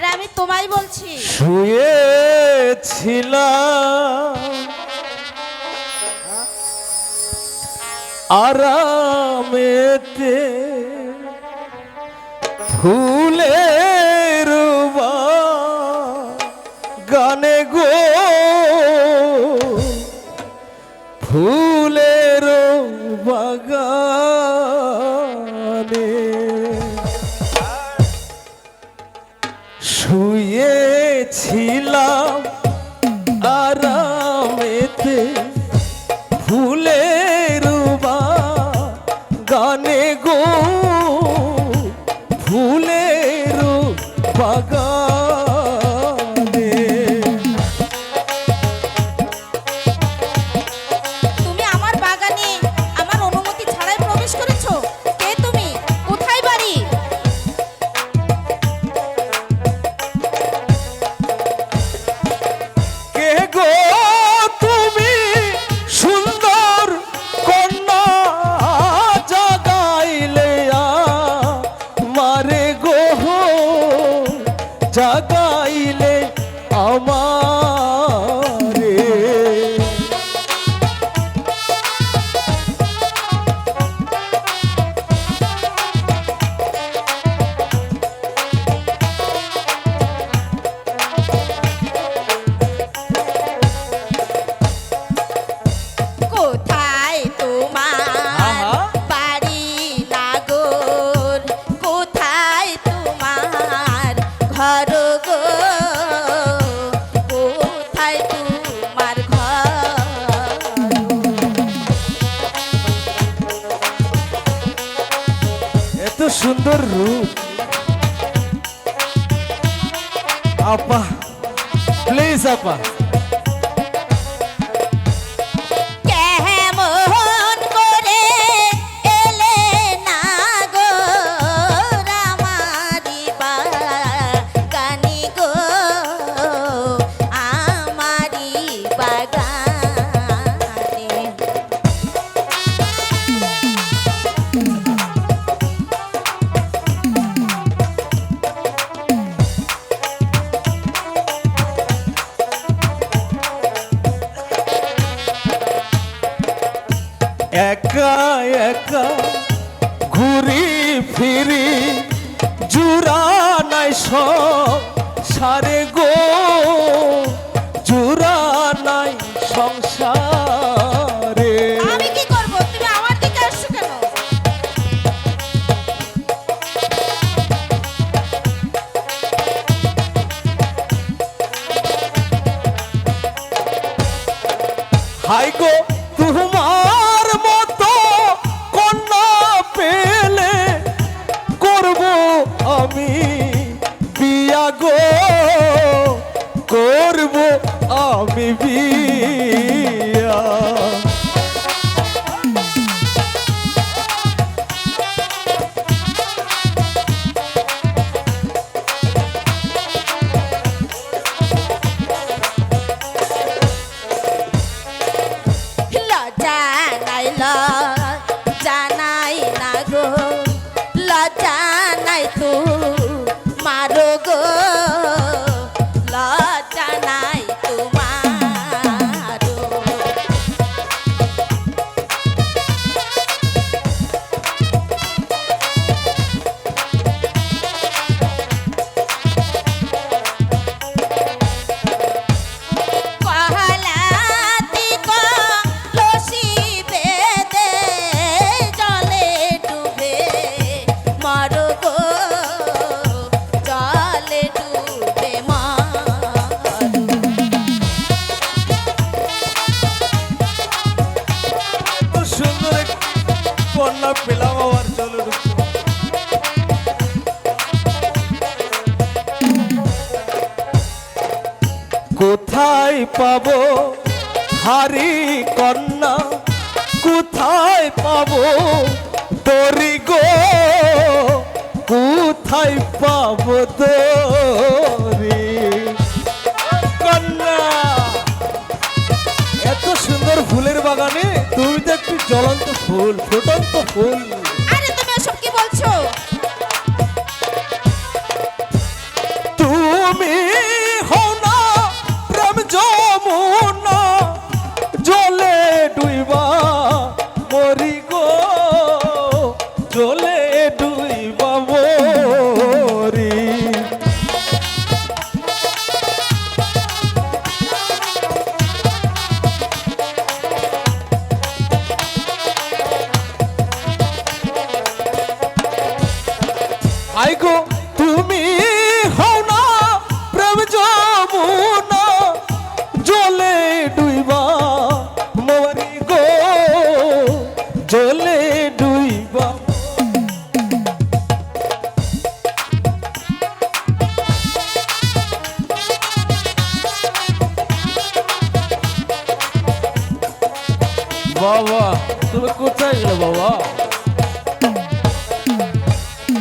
আরে আমি তোমায় বলছি। শুয়েছিলাম। আরামেতে ফুলের গানে গো। ফুলের বাগানে শুয়েছিলাম আরামেতে ফুলের গানে গো ফুলের বাগানে। amor. সুন্দর রূপ। আপা প্লিজ আপা। একা একা ঘুরি ফিরি জুরা নাই সব সারে গো পেলাম কোথায় পাবো হারি কন্যা? কোথায় পাবো দরি গো? কোথায় পাবো দরি ফুলের বাগানে তুমি তো একটু জ্বলন্ত ফুল ফুটন্ত ফুল। আরে তুমি এসব কি বলছো? তুই আইগো তুমি হও না প্রেম যাব না জলে ডুইবা মরি গো, জলে ডুইবা। বাবা, তুমি কোথায় গেলে বাবা?